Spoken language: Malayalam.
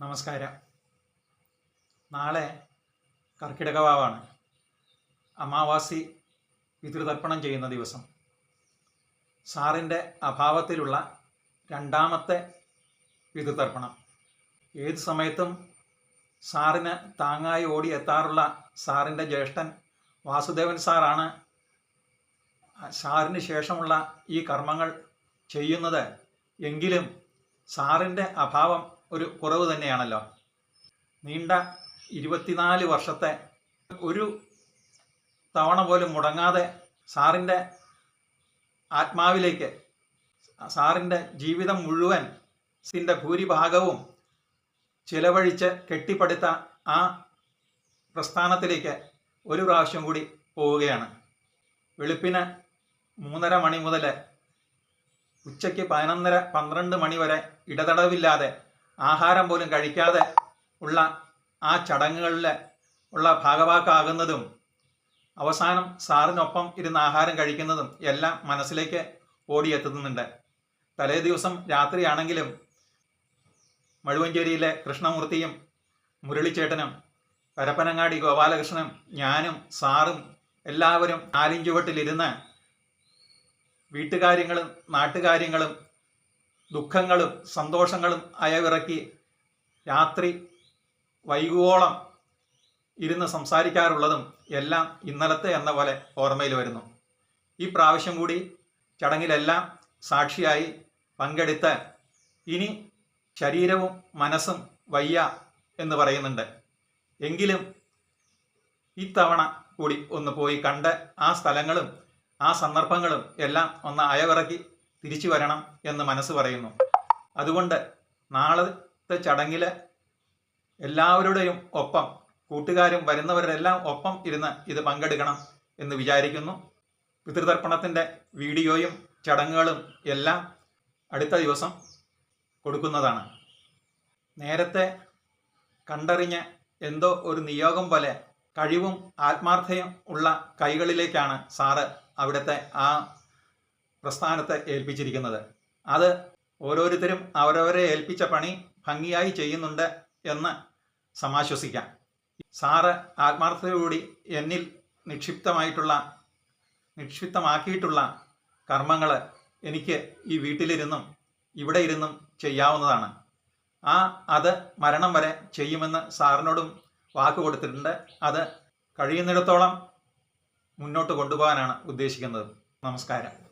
നമസ്കാരം. നാളെ കർക്കിടകവാവാണ്. അമാവാസി പിതൃതർപ്പണം ചെയ്യുന്ന ദിവസം. സാറിന്റെ അഭാവത്തിലുള്ള രണ്ടാമത്തെ പിതൃതർപ്പണം. ഏത് സമയത്തും സാറിന് താങ്ങായി ഓടി എത്താറുള്ള സാറിന്റെ ജ്യേഷ്ഠൻ വാസുദേവൻ സാറാണ് സാറിന് ശേഷമുള്ള ഈ കർമ്മങ്ങൾ ചെയ്യുന്നത്. എങ്കിലും സാറിന്റെ അഭാവം ഒരു കുറവ് തന്നെയാണല്ലോ. നീണ്ട ഇരുപത്തിനാല് വർഷത്തെ ഒരു തവണ പോലും മുടങ്ങാതെ സാറിന്റെ ആത്മാവിലേക്ക് സാറിന്റെ ജീവിതം മുഴുവൻ സിന്റെ ഭൂരിഭാഗവും ചിലവഴിച്ച് കെട്ടിപ്പടുത്ത ആ പ്രസ്ഥാനത്തിലേക്ക് ഒരു പ്രാവശ്യം കൂടി പോവുകയാണ്. വെളുപ്പിന് മൂന്നര മണി മുതൽ ഉച്ചയ്ക്ക് പതിനൊന്നര പന്ത്രണ്ട് മണി വരെ ഇടതടവില്ലാതെ ആഹാരം പോലും കഴിക്കാതെ ഉള്ള ആ ചടങ്ങുകളിൽ ഉള്ള ഭാഗവാക്കാകുന്നതും അവസാനം സാറിനൊപ്പം ഇരുന്ന് ആഹാരം കഴിക്കുന്നതും എല്ലാം മനസ്സിലേക്ക് ഓടിയെത്തുന്നുണ്ട്. തലേ ദിവസം രാത്രിയാണെങ്കിലും മഴുവഞ്ചേരിയിലെ കൃഷ്ണമൂർത്തിയും മുരളിച്ചേട്ടനും പരപ്പനങ്ങാടി ഗോപാലകൃഷ്ണനും ഞാനും സാറും എല്ലാവരും ആലിഞ്ചുവട്ടിലിരുന്ന് വീട്ടുകാര്യങ്ങളും നാട്ടുകാര്യങ്ങളും ദുഃഖങ്ങളും സന്തോഷങ്ങളും അയവിറക്കി രാത്രി വൈകുവോളം ഇരുന്ന് സംസാരിക്കാറുള്ളതും എല്ലാം ഇന്നലത്തെ എന്ന പോലെ ഓർമ്മയിൽ വരുന്നു. ഈ പ്രാവശ്യം കൂടി ചടങ്ങിലെല്ലാം സാക്ഷിയായി പങ്കെടുത്ത് ഇനി ശരീരവും മനസ്സും വയ്യ എന്ന് പറയുന്നുണ്ട്. എങ്കിലും ഇത്തവണ കൂടി ഒന്ന് പോയി കണ്ട് ആ സ്ഥലങ്ങളും ആ സന്ദർഭങ്ങളും എല്ലാം ഒന്ന് അയവിറക്കി തിരിച്ചു വരണം എന്ന് മനസ്സ് പറയുന്നു. അതുകൊണ്ട് നാളത്തെ ചടങ്ങിൽ എല്ലാവരുടെയും ഒപ്പം കൂട്ടുകാരും വരുന്നവരെല്ലാം ഒപ്പം ഇരുന്ന് ഇത് പങ്കെടുക്കണം എന്ന് വിചാരിക്കുന്നു. പിതൃതർപ്പണത്തിന്റെ വീഡിയോയും ചടങ്ങുകളും എല്ലാം അടുത്ത ദിവസം കൊടുക്കുന്നതാണ്. നേരത്തെ കണ്ടറിഞ്ഞ് എന്തോ ഒരു നിയോഗം പോലെ കഴിവും ആത്മാർത്ഥയും ഉള്ള കൈകളിലേക്കാണ് സാറ് അവിടുത്തെ ആ പ്രസ്ഥാനത്തെ ഏൽപ്പിച്ചിരിക്കുന്നത്. അത് ഓരോരുത്തരും അവരവരെ ഏൽപ്പിച്ച പണി ഭംഗിയായി ചെയ്യുന്നുണ്ട് എന്ന് സമാശ്വസിക്കാം. സാറ് ആത്മാർത്ഥതയോടുകൂടി എന്നിൽ നിക്ഷിപ്തമായിട്ടുള്ള നിക്ഷിപ്തമാക്കിയിട്ടുള്ള കർമ്മങ്ങൾ എനിക്ക് ഈ വീട്ടിലിരുന്നും ഇവിടെ ഇരുന്നും ചെയ്യാവുന്നതാണ്. ആ അത് മരണം വരെ ചെയ്യുമെന്ന് സാറിനോടും വാക്ക് കൊടുത്തിട്ടുണ്ട്. അത് കഴിയുന്നിടത്തോളം മുന്നോട്ട് കൊണ്ടുപോകാനാണ് ഉദ്ദേശിക്കുന്നത്. നമസ്കാരം.